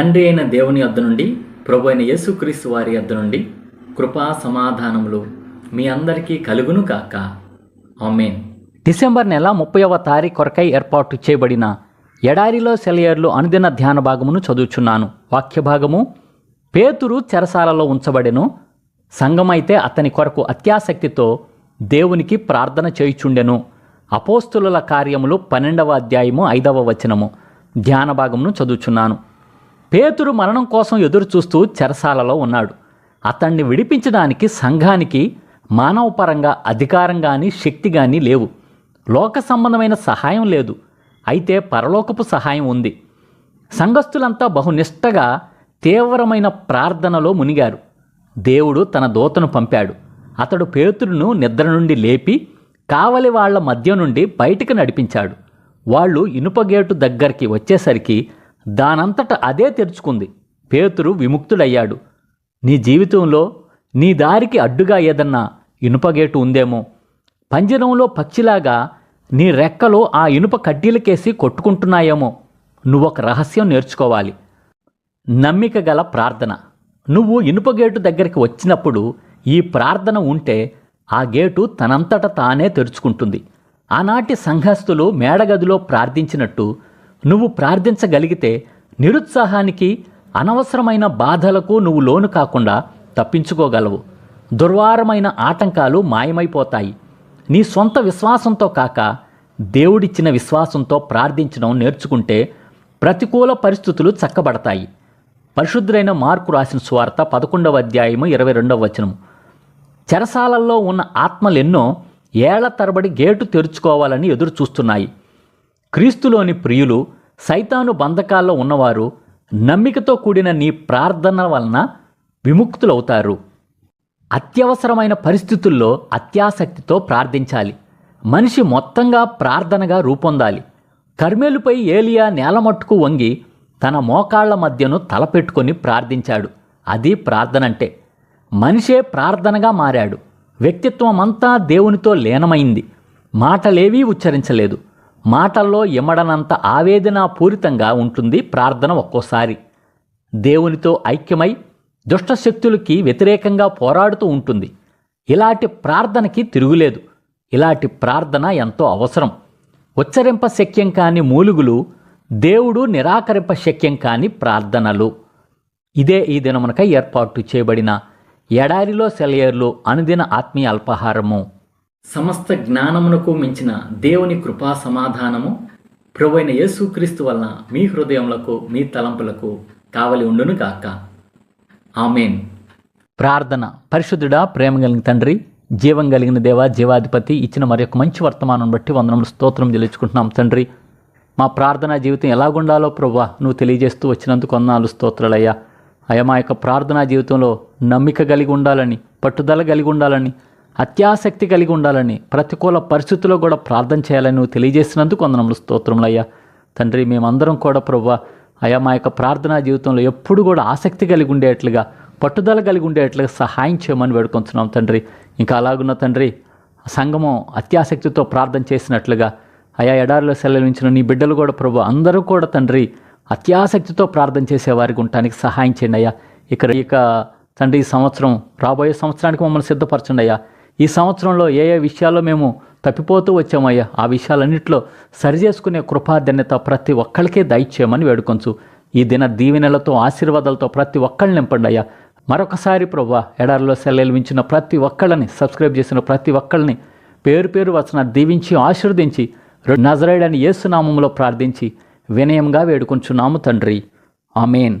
తండ్రి అయిన దేవుని వద్ద నుండి ప్రభు అయిన యేసుక్రీస్తు వారి వద్ద నుండి కృపా సమాధానములు మీ అందరికీ కలుగును కాక ఆమెన్. డిసెంబర్ నెల ముప్పైవ తారీఖు కొరకై ఏర్పాటు చేయబడిన ఎడారిలో సెలయర్లు అనుదిన ధ్యాన భాగమును చదువుచున్నాను. వాక్య భాగము పేతురు చెరసాలలో ఉంచబడెను. సంఘమైతే అతని కొరకు అత్యాసక్తితో దేవునికి ప్రార్థన చేయుచుండెను. అపోస్తుల కార్యములు పన్నెండవ అధ్యాయము ఐదవ వచనము. ధ్యాన భాగమును చదువుచున్నాను. పేతురు మరణం కోసం ఎదురు చూస్తూ చెరసాలలో ఉన్నాడు. అతన్ని విడిపించడానికి సంఘానికి మానవపరంగా అధికారం కానీ శక్తి కానీ లేవు. లోక సంబంధమైన సహాయం లేదు. అయితే పరలోకపు సహాయం ఉంది. సంఘస్థులంతా బహునిష్టగా తీవ్రమైన ప్రార్థనలో మునిగారు. దేవుడు తన దూతను పంపాడు. అతడు పేతురును నిద్ర నుండి లేపి కావలి వాళ్ళ మధ్య నుండి బయటికి నడిపించాడు. వాళ్ళు ఇనుపగేటు దగ్గరికి వచ్చేసరికి దానంతట అదే తెరుచుకుంది. పేతురు విముక్తుడయ్యాడు. నీ జీవితంలో నీ దారికి అడ్డుగా ఏదన్నా ఇనుపగేటు ఉందేమో? పంజరంలో పక్షిలాగా నీ రెక్కలో ఆ ఇనుప కడ్డీలకేసి కొట్టుకుంటున్నాయేమో? నువ్వొక రహస్యం నేర్చుకోవాలి. నమ్మిక గల ప్రార్థన. నువ్వు ఇనుప గేటు దగ్గరికి వచ్చినప్పుడు ఈ ప్రార్థన ఉంటే ఆ గేటు తనంతట తానే తెరుచుకుంటుంది. ఆనాటి సంఘస్థులు మేడగదిలో ప్రార్థించినట్టు నువ్వు ప్రార్థించగలిగితే నిరుత్సాహానికి అనవసరమైన బాధలకు నువ్వు లోను కాకుండా తప్పించుకోగలవు. దుర్వారమైన ఆటంకాలు మాయమైపోతాయి. నీ సొంత విశ్వాసంతో కాక దేవుడిచ్చిన విశ్వాసంతో ప్రార్థించడం నేర్చుకుంటే ప్రతికూల పరిస్థితులు చక్కబడతాయి. పరిశుద్ధులైన మార్కు రాసిన స్వార్త పదకొండవ అధ్యాయము ఇరవై రెండవ వచనం చెరసాలల్లో ఉన్న ఆత్మలెన్నో ఏళ్ళ తరబడి గేటు తెరుచుకోవాలని ఎదురు చూస్తున్నాయి క్రీస్తులోని ప్రియులు సైతాను బంధకాల్లో ఉన్నవారు నమ్మికతో కూడిన నీ ప్రార్థన వలన విముక్తులవుతారు. అత్యవసరమైన పరిస్థితుల్లో అత్యాసక్తితో ప్రార్థించాలి. మనిషి మొత్తంగా ప్రార్థనగా రూపొందాలి. కర్మేలుపై ఏలియా నేలమట్టుకు వంగి తన మోకాళ్ళ మధ్యను తలపెట్టుకొని ప్రార్థించాడు. అది ప్రార్థనంటే మనిషే ప్రార్థనగా మారాడు. వ్యక్తిత్వం అంతా దేవునితో లీనమైంది. మాటలేవీ ఉచ్చరించలేదు. మాటల్లో ఇమ్మడనంత ఆవేదనాపూరితంగా ఉంటుంది ప్రార్థన ఒక్కోసారి. దేవునితో ఐక్యమై దుష్టశక్తులకి వ్యతిరేకంగా పోరాడుతూ ఉంటుంది. ఇలాంటి ప్రార్థనకి తిరుగులేదు. ఇలాంటి ప్రార్థన ఎంతో అవసరం. ఉచ్చరింప శక్యం కాని మూలుగులు దేవుడు నిరాకరింప శక్యం కాని ప్రార్థనలు. ఇదే ఈ దినమునకై ఏర్పాటు చేయబడిన ఎడారిలో సెలయర్లు అనుదిన ఆత్మీయ అల్పాహారము. సమస్త జ్ఞానమునకు మించిన దేవుని కృపా సమాధానము ప్రభువైన యేసుక్రీస్తు వలన మీ హృదయములకు మీ తలంపులకు కావలి ఉండును గాక. ఆమెన్. ప్రార్థన పరిశుద్ధుడా ప్రేమ కలిగిన తండ్రి జీవం కలిగిన దేవ జీవాధిపతి ఇచ్చిన మరి యొక్క మంచి వర్తమానం బట్టి వందనములు స్తోత్రం చెల్లించుకుంటున్నాం తండ్రి. మా ప్రార్థనా జీవితం ఎలాగుండాలో ప్రభా నువ్వు తెలియజేస్తూ వచ్చినందుకు వందనాలు స్తోత్రాలయ్యా. అయ్యా మా యొక్క ప్రార్థనా జీవితంలో నమ్మిక కలిగి ఉండాలని పట్టుదల కలిగి ఉండాలని అత్యాసక్తి కలిగి ఉండాలని ప్రతికూల పరిస్థితుల్లో కూడా ప్రార్థన చేయాలని నువ్వు తెలియజేసినందుకు వందనములు స్తోత్రములయ్యా తండ్రి మేమందరం కూడా ప్రభు అయా మా యొక్క ప్రార్థనా జీవితంలో ఎప్పుడు కూడా ఆసక్తి కలిగి ఉండేట్లుగా పట్టుదల కలిగి ఉండేట్లుగా సహాయం చేయమని వేడుకొంచున్నాం తండ్రి. ఇంకా అలాగున్న తండ్రి సంఘము అత్యాసక్తితో ప్రార్థన చేసినట్లుగా అయా ఎడారిలో సెలవించిన నీ బిడ్డలు కూడా ప్రభు అందరూ కూడా తండ్రి అత్యాసక్తితో ప్రార్థన చేసేవారికి ఉండటానికి సహాయం చేయండి అయ్యా. ఇక్కడ ఇక తండ్రి ఈ సంవత్సరం రాబోయే సంవత్సరానికి మమ్మల్ని సిద్ధపరచండి అయ్యా. ఈ సంవత్సరంలో ఏ ఏ విషయాల్లో మేము తప్పిపోతూ వచ్చామయ్యా ఆ విషయాలన్నింటిలో సరిచేసుకునే కృపాధన్యత ప్రతి ఒక్కరికే దయచేయమని వేడుకొంచు. ఈ దిన దీవెనలతో ఆశీర్వాదాలతో ప్రతి ఒక్కళ్ళని నింపండి అయ్యా మరొకసారి ప్రభా ఎడారిలో సెలవించిన ప్రతి ఒక్కళ్ళని సబ్స్క్రైబ్ చేసిన ప్రతి ఒక్కళ్ళని పేరు పేరు వచ్చిన దీవించి ఆశీర్వదించి నజరైడని యేసునామంలో ప్రార్థించి వినయంగా వేడుకొంచున్నాము తండ్రి. ఆమెన్.